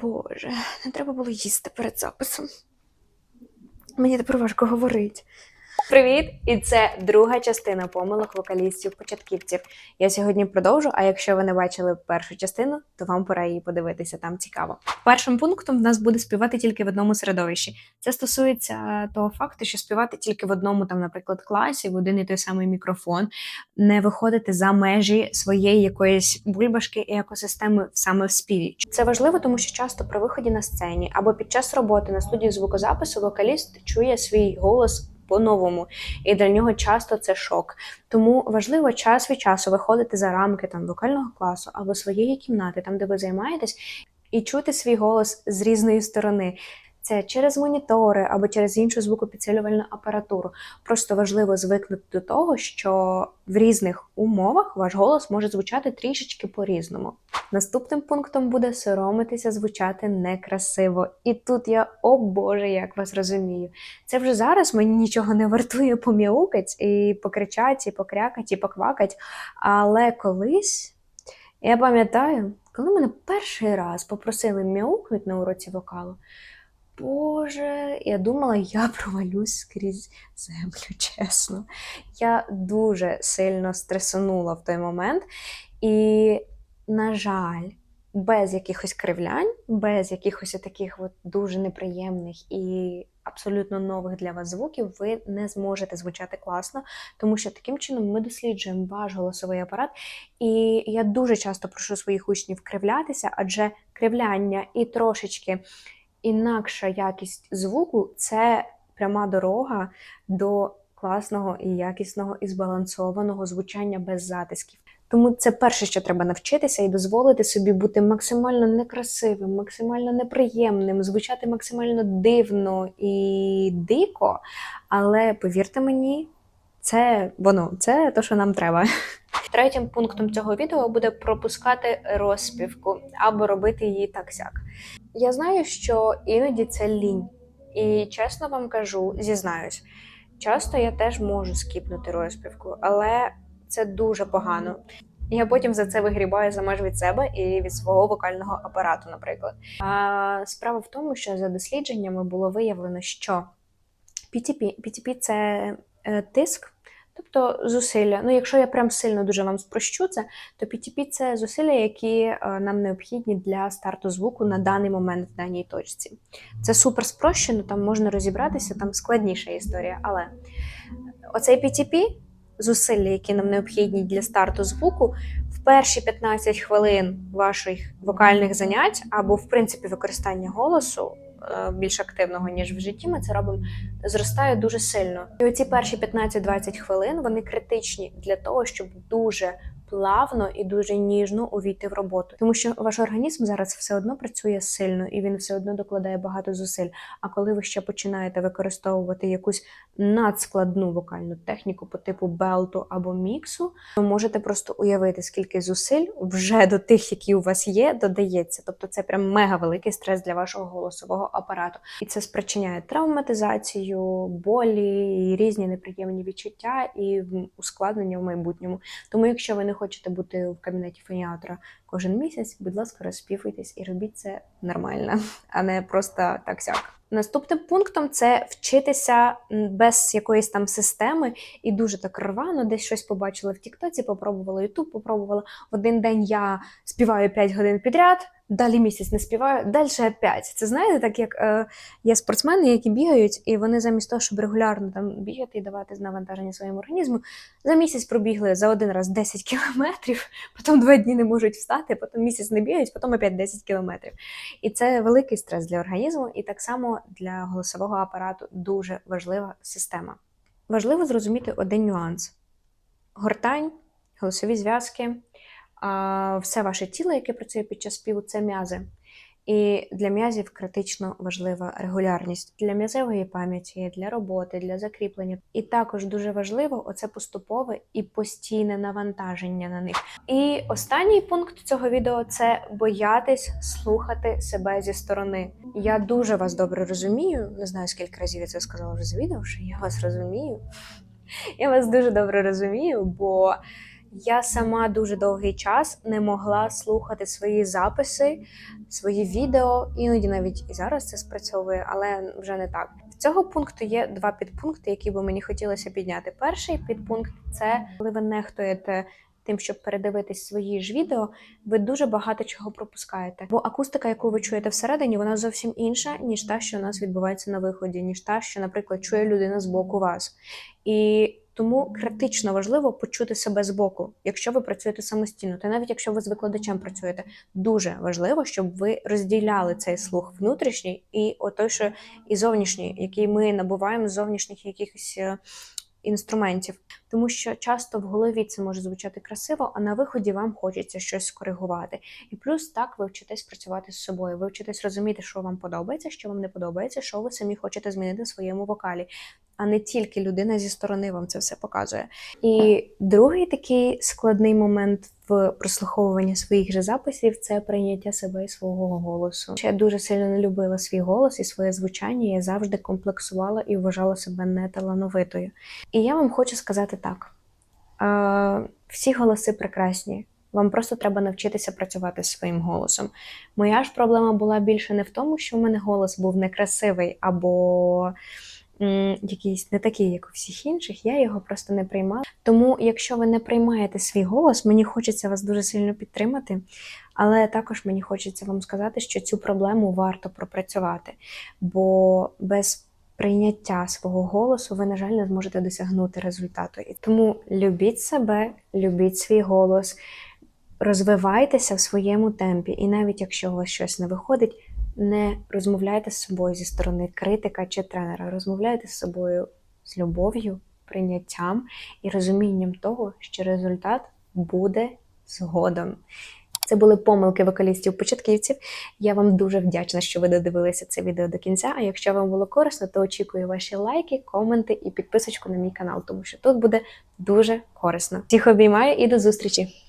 Боже, не треба було їсти перед записом. Мені тепер важко говорити. Привіт! І це друга частина помилок вокалістів-початківців. Я сьогодні продовжу, а якщо ви не бачили першу частину, то вам пора її подивитися, там цікаво. Першим пунктом в нас буде співати тільки в одному середовищі. Це стосується того факту, що співати тільки в одному, там, наприклад, класі, в один і той самий мікрофон, не виходити за межі своєї якоїсь бульбашки і екосистеми саме в співі. Це важливо, тому що часто при виході на сцені або під час роботи на студії звукозапису вокаліст чує свій голос по-новому, і для нього часто це шок. Тому важливо час від часу виходити за рамки там вокального класу або своєї кімнати, там де ви займаєтесь, і чути свій голос з різної сторони. Це через монітори або через іншу звукопідсилювальну апаратуру. Просто важливо звикнути до того, що в різних умовах ваш голос може звучати трішечки по-різному. Наступним пунктом буде соромитися звучати некрасиво. І тут я, о Боже, як вас розумію. Це вже зараз мені нічого не вартує пом'яукать і покричать, і покрякать, і поквакать. Але колись я пам'ятаю, коли мене перший раз попросили мяукнуть на уроці вокалу. Боже, я думала, я провалюсь скрізь землю, чесно. Я дуже сильно стресанула в той момент. І, на жаль, без якихось кривлянь, без якихось таких от дуже неприємних і абсолютно нових для вас звуків, ви не зможете звучати класно, тому що таким чином ми досліджуємо ваш голосовий апарат. І я дуже часто прошу своїх учнів кривлятися, адже кривляння і трошечки інакша якість звуку це пряма дорога до класного і якісного і збалансованого звучання без затисків. Тому це перше, що треба навчитися і дозволити собі бути максимально некрасивим, максимально неприємним, звучати максимально дивно і дико. Але повірте мені, це воно, це те, що нам треба. Третім пунктом цього відео буде пропускати розспівку або робити її так сяк. Я знаю, що іноді це лінь, і чесно вам кажу, зізнаюсь, часто я теж можу скіпнути розпівку, але це дуже погано. Я потім за це вигрібаю за меж від себе і від свого вокального апарату, наприклад. А справа в тому, що за дослідженнями було виявлено, що PTP, PTP – це е, тиск. Тобто зусилля. Ну, якщо я прям сильно дуже вам спрощу це, то PTP – це зусилля, які е, нам необхідні для старту звуку на даний момент в даній точці. Це супер спрощено, там можна розібратися, там складніша історія. Але оцей PTP – зусилля, які нам необхідні для старту звуку, в перші 15 хвилин ваших вокальних занять або, в принципі, використання голосу. Е, Більш активного, ніж в житті, ми це робимо, зростає дуже сильно. І оці перші 15-20 хвилин вони критичні для того, щоб дуже плавно і дуже ніжно увійти в роботу. Тому що ваш організм зараз все одно працює сильно і він все одно докладає багато зусиль. А коли ви ще починаєте використовувати якусь надскладну вокальну техніку по типу белту або міксу, ви можете просто уявити, скільки зусиль вже до тих, які у вас є, додається. Тобто це прям мега великий стрес для вашого голосового апарату. І це спричиняє травматизацію, болі, різні неприємні відчуття і ускладнення в майбутньому. Тому, якщо ви не хочете бути в кабінеті фоніатора кожен місяць, будь ласка, розпіфуйтесь і робіть це нормально, а не просто так сяк. Наступним пунктом це вчитися без якоїсь там системи і дуже так рвано, десь щось побачила в Тіктоці, попробувала Ютуб, попробувала. В один день я співаю 5 годин підряд, далі місяць не співаю, далі 5. Це знаєте, так як е, є спортсмени, які бігають, і вони замість того, щоб регулярно там бігати і давати навантаження своєму організму, за місяць пробігли за один раз 10 кілометрів, потім два дні не можуть встати, потім місяць не бігають, потім опять 10 кілометрів. І це великий стрес для організму, і так само для голосового апарату дуже важлива система. Важливо зрозуміти один нюанс: гортань, голосові зв'язки, все ваше тіло, яке працює під час співу, це м'язи. І для м'язів критично важлива регулярність для м'язевої пам'яті, для роботи, для закріплення. І також дуже важливо оце поступове і постійне навантаження на них. І останній пункт цього відео це боятись слухати себе зі сторони. Я дуже вас добре розумію. Не знаю, скільки разів я це сказала вже з відео, що я вас розумію. Я вас дуже добре розумію, бо Я сама дуже довгий час не могла слухати свої записи, свої відео. Іноді навіть і зараз це спрацьовує, але вже не так. В цього пункту є два підпункти, які би мені хотілося підняти. Перший підпункт це коли ви нехтуєте тим, щоб передивитись свої ж відео, ви дуже багато чого пропускаєте. Бо акустика, яку ви чуєте всередині, вона зовсім інша, ніж та, що у нас відбувається на виході, ніж та, що, наприклад, чує людина з боку вас. І тому критично важливо почути себе з боку, якщо ви працюєте самостійно, та навіть якщо ви з викладачем працюєте, дуже важливо, щоб ви розділяли цей слух внутрішній і отой, що і зовнішній, який ми набуваємо з зовнішніх якихось е, інструментів. Тому що часто в голові це може звучати красиво, а на виході вам хочеться щось скоригувати. І плюс так ви вчитесь працювати з собою, ви вчитесь розуміти, що вам подобається, що вам не подобається, що ви самі хочете змінити в своєму вокалі. А не тільки людина зі сторони вам це все показує. І другий такий складний момент в прослуховуванні своїх же записів це прийняття себе і свого голосу. Я дуже сильно не любила свій голос і своє звучання. Я завжди комплексувала і вважала себе неталановитою. І я вам хочу сказати так: е, всі голоси прекрасні. Вам просто треба навчитися працювати з своїм голосом. Моя ж проблема була більше не в тому, що в мене голос був некрасивий або якийсь не такий, як у всіх інших. Я його просто не приймала. Тому, якщо ви не приймаєте свій голос, мені хочеться вас дуже сильно підтримати. Але також мені хочеться вам сказати, що цю проблему варто пропрацювати, бо без прийняття свого голосу ви, на жаль, не зможете досягнути результату. І тому любіть себе, любіть свій голос, розвивайтеся в своєму темпі. І навіть якщо у вас щось не виходить, не розмовляйте з собою зі сторони критика чи тренера. Розмовляйте з собою з любов'ю, прийняттям і розумінням того, що результат буде згодом. Це були помилки вокалістів-початківців. Я вам дуже вдячна, що ви додивилися це відео до кінця. А якщо вам було корисно, то очікую ваші лайки, коменти і підписочку на мій канал, тому що тут буде дуже корисно. Всіх обіймаю і до зустрічі!